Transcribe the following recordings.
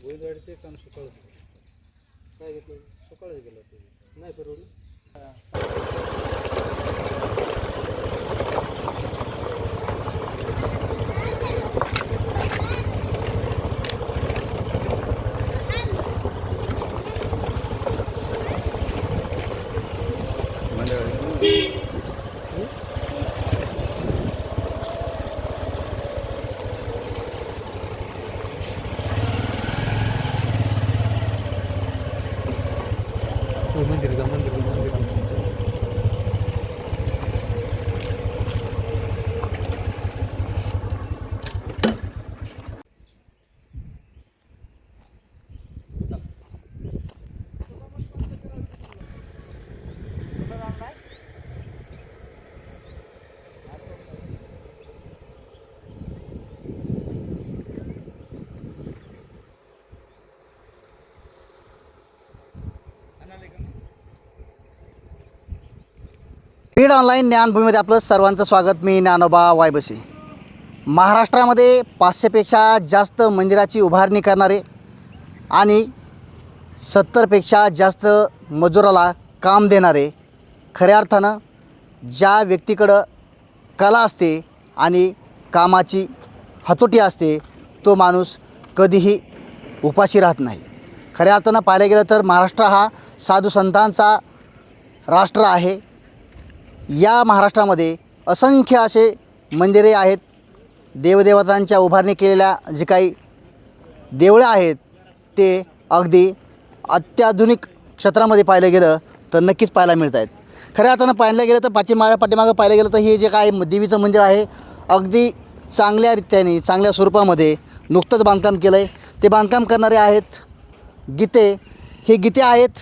बैलगाडीचे काम सकाळच. काय घेतलं? सकाळच गेलं ते नाही परवडलं मंदिर का मंदिर मंदिर बीड ऑनलाईन ज्ञानभूमीमध्ये आपलं सर्वांचं स्वागत. मी ज्ञानोबा वायबसी महाराष्ट्रामध्ये पाचशेपेक्षा जास्त मंदिराची उभारणी करणारे आणि सत्तरपेक्षा जास्त मजुराला काम देणारे खऱ्या अर्थानं ज्या व्यक्तीकडं कला असते आणि कामाची हतोटी असते तो माणूस कधीही उपाशी राहत नाही. खऱ्या अर्थानं पाहायला गेलं तर महाराष्ट्र हा साधू संतांचा राष्ट्र आहे. या महाराष्ट्रामध्ये असंख्य असे मंदिरे आहेत. देवदेवतांच्या उभारणी केलेल्या जे काही देवळं आहेत ते अगदी अत्याधुनिक क्षेत्रामध्ये पाहिलं गेलं तर नक्कीच पाहायला मिळत आहेत. खऱ्या अर्थानं पाहिलं गेलं तर पाठीमागं पाठीमागं पाहिलं गेलं तर हे जे काय देवीचं मंदिर आहे अगदी चांगल्या रीत्याने चांगल्या स्वरूपामध्ये नुकतंच बांधकाम केलं आहे ते बांधकाम करणारे आहेत गीते. हे गीते आहेत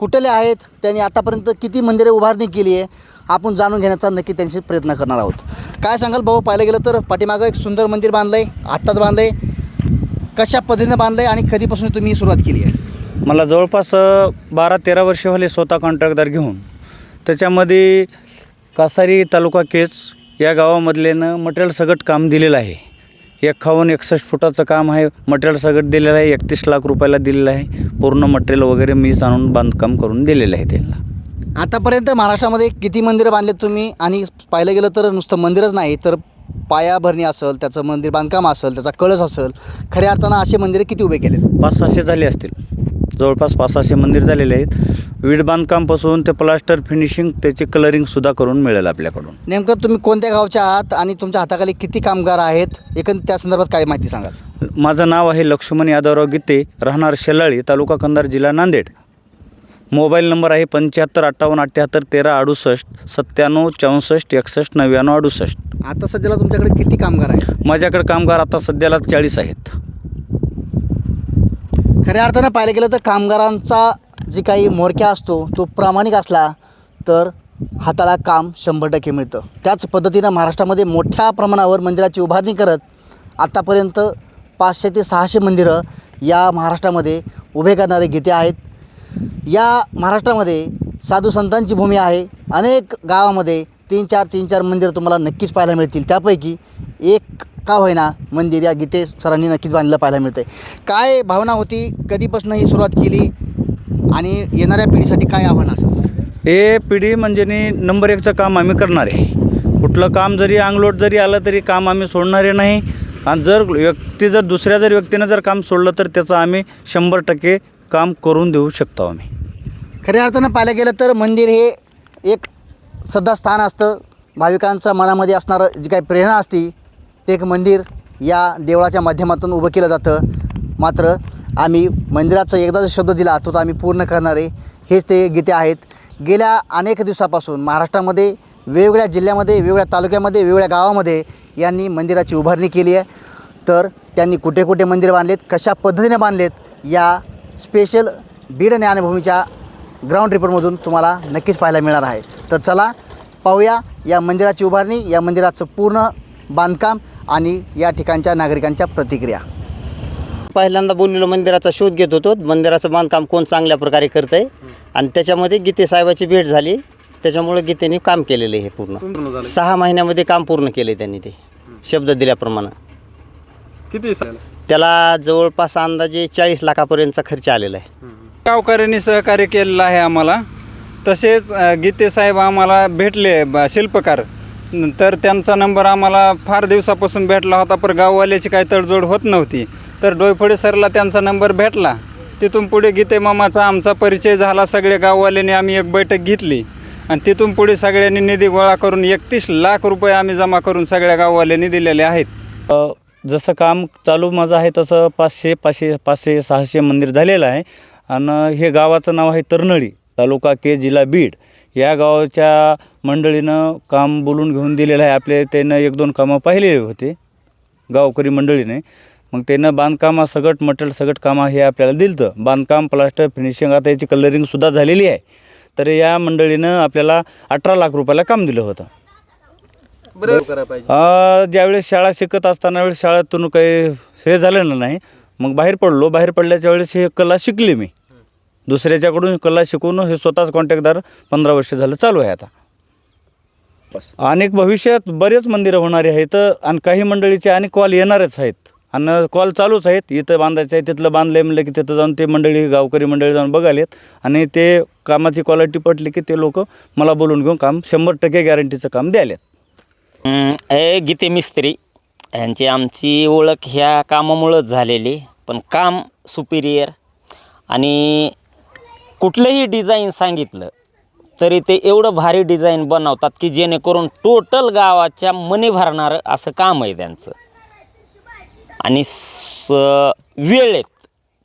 कुठले आहेत त्यांनी आतापर्यंत किती मंदिरे उभारणी केली आहे आपण जाणून घेण्याचा नक्की त्यांशी प्रयत्न करणार आहोत. काय सांगाल भाऊ पाहायला गेलं तर पाठीमागं एक सुंदर मंदिर बांधलं आहे आत्ताच बांधलं आहे कशा पद्धतीनं बांधलं आहे आणि कधीपासून तुम्ही सुरुवात केली आहे? मला जवळपास बारा तेरा वर्ष झाले स्वतः कॉन्ट्रॅक्टदार घेऊन. त्याच्यामध्ये कासारी तालुका केस या गावामधल्यानं मटेरियल सगट काम दिलेलं आहे. एकावन्न एकसष्ट फुटाचं काम आहे मटेरियल सगट दिलेलं आहे एकतीस लाख रुपयाला दिलेलं आहे. पूर्ण मटेरियल वगैरे मीच आणून बांधकाम करून दिलेलं आहे त्यांना. आतापर्यंत महाराष्ट्रामध्ये किती मंदिरं बांधलेत तुम्ही? आणि पाहिलं गेलं तर नुसतं मंदिरच नाही तर पायाभरणी असेल त्याचं मंदिर बांधकाम असेल त्याचा कळस असेल खऱ्या अर्थानं असे मंदिरे किती उभे केलेत? पाच सहाशे झाले असतील. जवळपास पाच सहाशे मंदिर झालेले आहेत. वीड बांधकामपासून ते प्लास्टर फिनिशिंग त्याचे कलरिंगसुद्धा करून मिळेल आपल्याकडून. नेमकं तुम्ही कोणत्या गावच्या आहात आणि तुमच्या हाताखाली किती कामगार आहेत? एकंद त्या संदर्भात काय माहिती सांगाल. माझं नाव आहे लक्ष्मण यादवराव गीते राहणार शेलाळी तालुका कंधार जिल्हा नांदेड. मोबाईल नंबर आहे पंच्याहत्तर अठ्ठावन्न अठ्ठ्याहत्तर तेरा अडुसष्ट सत्त्याण्णव चौसष्ट एकसष्ट नव्याण्णव अडुसष्ट. आता सध्याला तुमच्याकडे किती कामगार आहेत? माझ्याकडे कामगार आता सध्याला चाळीस आहेत. खऱ्या अर्थानं पाहायला गेलं तर कामगारांचा जे काही मोरक्या असतो तो प्रामाणिक असला तर हाताला काम शंभर टक्के मिळतं. त्याच पद्धतीनं महाराष्ट्रामध्ये मोठ्या प्रमाणावर मंदिराची उभारणी करत आत्तापर्यंत पाचशे ते सहाशे मंदिरं या महाराष्ट्रामध्ये उभे करणारे गीते आहेत. या महाराष्ट्रामध्ये साधू संतांची भूमी आहे. अनेक गावामध्ये तीन चार तीन चार मंदिरं तुम्हाला नक्कीच पाहायला मिळतील. त्यापैकी एक का होईना मंदिर या गीते सरांनी नक्कीच बांधलं पाहायला मिळतं आहे काय भावना होती? कधीपासून ही सुरुवात केली? आणि येणाऱ्या पिढीसाठी काय आव्हान असं हे पिढी म्हणजे नंबर एकचं काम आम्ही करणार आहे. कुठलं काम जरी अंगलोट जरी आलं तरी काम आम्ही सोडणारे नाही. आणि जर व्यक्ती जर दुसऱ्या जर व्यक्तीनं जर काम सोडलं तर त्याचं आम्ही शंभर टक्के काम करून देऊ शकतो आम्ही. खऱ्या अर्थानं पाहायला गेलं तर मंदिर हे एक श्रद्धास्थान असतं. भाविकांच्या मनामध्ये असणारं जी काही प्रेरणा असती ते एक मंदिर या देवळाच्या माध्यमातून उभं केलं जातं. मात्र आम्ही मंदिराचा एकदा जो शब्द दिला तो तर आम्ही पूर्ण करणारे हेच ते गीते आहेत. गेल्या अनेक दिवसापासून महाराष्ट्रामध्ये वेगवेगळ्या जिल्ह्यामध्ये वेगवेगळ्या तालुक्यामध्ये वेगवेगळ्या गावामध्ये यांनी मंदिराची उभारणी केली आहे. तर त्यांनी कुठे कुठे मंदिर बांधलेत कशा पद्धतीने बांधलेत या स्पेशल बीड ज्ञानभूमीच्या ग्राउंड रिपोर्टमधून तुम्हाला नक्कीच पाहायला मिळणार आहे. तर चला पाहूया या मंदिराची उभारणी या मंदिराचं पूर्ण बांधकाम आणि या ठिकाणच्या नागरिकांच्या प्रतिक्रिया. पहिल्यांदा बोललेलो मंदिराचा शोध घेत होतो. मंदिराचं बांधकाम कोण चांगल्या प्रकारे करतं आहे आणि त्याच्यामध्ये गीते साहेबाची भेट झाली. त्याच्यामुळे गीतेने काम केलेलं आहे हे पूर्ण. सहा महिन्यामध्ये काम पूर्ण केले त्यांनी ते. शब्द दिल्याप्रमाणे. किती त्याला जवळपास अंदाजे चाळीस लाखापर्यंतचा खर्च आलेला आहे. गावकऱ्यांनी सहकार्य केलेलं आहे आम्हाला. तसेच अ, गीते साहेब आम्हाला भेटले ब- शिल्पकार. तर त्यांचा नंबर आम्हाला फार दिवसापासून भेटला होता पण गाववाल्याची काही तडजोड होत नव्हती. तर डोयफोडे सरला त्यांचा नंबर भेटला. तिथून पुढे गीते मामाचा आमचा परिचय झाला सगळे गाववाल्यांनी आम्ही एक बैठक घेतली. आणि तिथून पुढे सगळ्यांनी निधी गोळा करून एकतीस लाख रुपये आम्ही जमा करून सगळ्या गाववाल्यांनी दिलेले आहेत. अ, जसं काम चालू माझं आहे तसं पाचशे पाचशे पाचशे सहाशे मंदिर झालेलं आहे. आणि हे गावाचं नाव आहे तरनळी तालुका के जिल्हा बीड. या गावाच्या मंडळीनं काम बोलून घेऊन दिलेलं आहे. आपले त्यानं एक दोन कामं पाहिलेले होते गावकरी मंडळीने. मग त्यानं बांधकामा सगट मटेरियल सगट कामं हे आपल्याला दिलं होतं बांधकाम प्लास्टर फिनिशिंग आता याची कलरिंगसुद्धा झालेली आहे. तर या मंडळीनं आपल्याला अठरा लाख रुपयाला काम दिलं होतं. अ, ज्यावेळेस शाळा शिकत असताना वेळेस शाळेतून काही हे झालं नाही मग बाहेर पडलो. बाहेर पडल्याच्या वेळेस हे कला शिकली मी. दुसऱ्याच्याकडून कला शिकून हे स्वतःच कॉन्टॅक्टदार पंधरा वर्ष झालं चालू आहे आता. अनेक भविष्यात बरेच मंदिरं होणारे आहेत आणि काही मंडळीचे अनेक कॉल येणारच आहेत. आणि कॉल चालूच आहेत. इथं बांधायचं आहे तिथलं बांधलं आहे म्हणलं की तिथं जाऊन ते मंडळी गावकरी मंडळी जाऊन बघालेत. आणि ते कामाची क्वालिटी पटली की ते लोक मला बोलून घेऊन काम शंभर टक्के गॅरंटीचं काम द्यायलेत ए गीते मिस्त्री यांची आमची ओळख ह्या कामामुळंच झालेली पण काम सुपिरियर आणि कुठलंही डिझाईन सांगितलं तरी ते एवढं भारी डिझाईन बनवतात की जेणेकरून टोटल गावाच्या मनी भरणारं असं काम आहे त्यांचं. आणि स वेळेत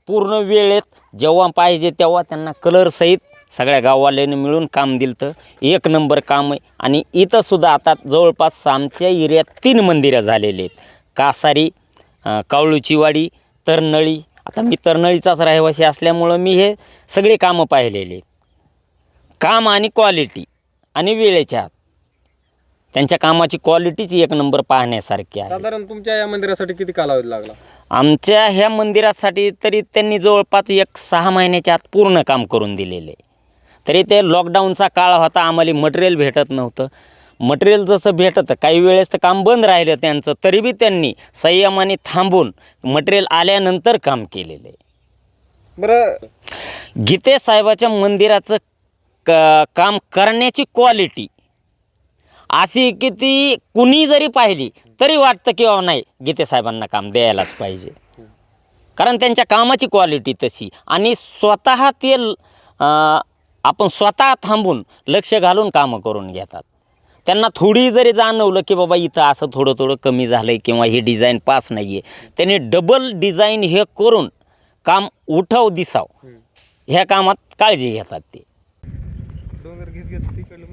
पूर्ण वेळेत जेव्हा पाहिजे तेव्हा त्यांना कलरसहित सगळ्या गाववाल्यांनी मिळून काम दिलं तर एक नंबर काम आहे. आणि इथंसुद्धा आता जवळपास आमच्या एरियात तीन मंदिरं झालेली आहेत. कासारी कावळूचीवाडी तरनळी. आता मी तरनळीचाच रहिवासी असल्यामुळं मी हे सगळे कामं पाहिलेले आहेत. काम आणि क्वालिटी आणि वेळेच्या त्यांच्या कामाची क्वालिटीच एक नंबर पाहण्यासारखी आहे. साधारण तुमच्या या मंदिरासाठी किती कालावधी लागला? आमच्या ह्या मंदिरासाठी तरी त्यांनी जवळपास एक सहा महिन्याच्या आत पूर्ण काम करून दिलेले आहे. तरी ते लॉकडाऊनचा काळ होता आम्हाला मटेरियल भेटत नव्हतं. मटेरियल जसं भेटतं काही वेळेस तर काम बंद राहिलं त्यांचं तरी बी त्यांनी संयमाने थांबून मटेरियल आल्यानंतर काम केलेलं. आहे बरं. गीते साहेबाच्या मंदिराचं क काम करण्याची क्वालिटी अशी की ती कुणी जरी पाहिली तरी वाटतं की अहो नाही गीते साहेबांना काम द्यायलाच पाहिजे. कारण त्यांच्या कामाची क्वालिटी तशी. आणि स्वतः ते आपण स्वतः थांबून लक्ष घालून कामं करून घेतात. त्यांना थोडी जरी जाणवलं की बाबा इथं असं थोडं थोडं कमी झालं आहे किंवा ही डिझाईन पास नाही आहे त्यांनी डबल डिझाईन हे करून काम उठाव दिसाव. ह्या कामात काळजी घेतात ते. डोंगर घेत घेत तिकडलं